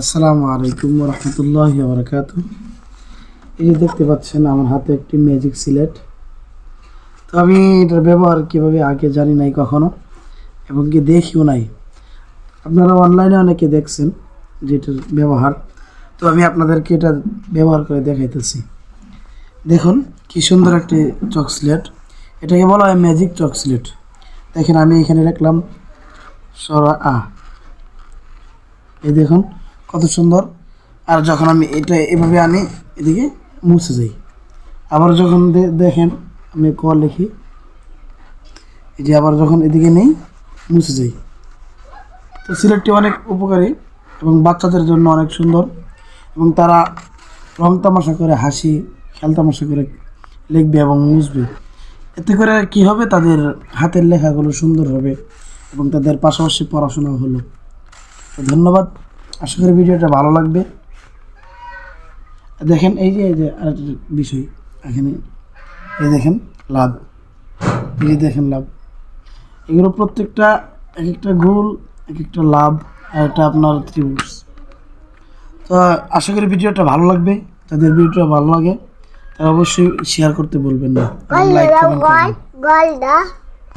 আসসালামু আলাইকুম রহমতুল্লাহ বরকাত এই যে দেখতে পাচ্ছেন, আমার হাতে একটি ম্যাজিক সিলেট। তো আমি এটার ব্যবহার কীভাবে আগে জানি নাই কখনো এবং কি দেখিও নাই। আপনারা অনলাইনে অনেকে দেখছেন যে এটার ব্যবহার। তো আমি আপনাদেরকে এটা ব্যবহার করে দেখাইতেছি। দেখুন, কি সুন্দর একটি চকসলেট এটাকে বলা হয় ম্যাজিক চকসলেট দেখেন, আমি এখানে রাখলাম সরা আ। এই দেখুন কত সুন্দর। আর যখন আমি এটা এভাবে আনি, এদিকে মুছে যাই। আবার যখন দেখেন, আমি ক লিখি। এই যে আবার যখন এদিকে নেই, মুছে যাই। তো সিলেটটি অনেক উপকারী এবং বাচ্চাদের জন্য অনেক সুন্দর এবং তারা রং তামাশা করে হাসি, খেল তামাশা করে লিখবে এবং মুছবে। এতে করে কি হবে? তাদের হাতের লেখাগুলো সুন্দর হবে এবং তাদের পাশাপাশি পড়াশোনা হলো। ধন্যবাদ। আশা করি ভিডিওটা ভালো লাগবে। দেখেন এই যে এই যে আরেকটা বিষয় এখানে এই দেখেন লাভ। এই দেখেন লাভ। এগুলো প্রত্যেকটা এক একটা গোল এক একটা লাভ আর একটা আপনার ত্রিভুজ। তো আশা করি ভিডিওটা ভালো লাগবে। যাদের ভিডিওটা ভালো লাগে তারা অবশ্যই শেয়ার করতে বলবেন না। লাইক কমেন্ট করবেন.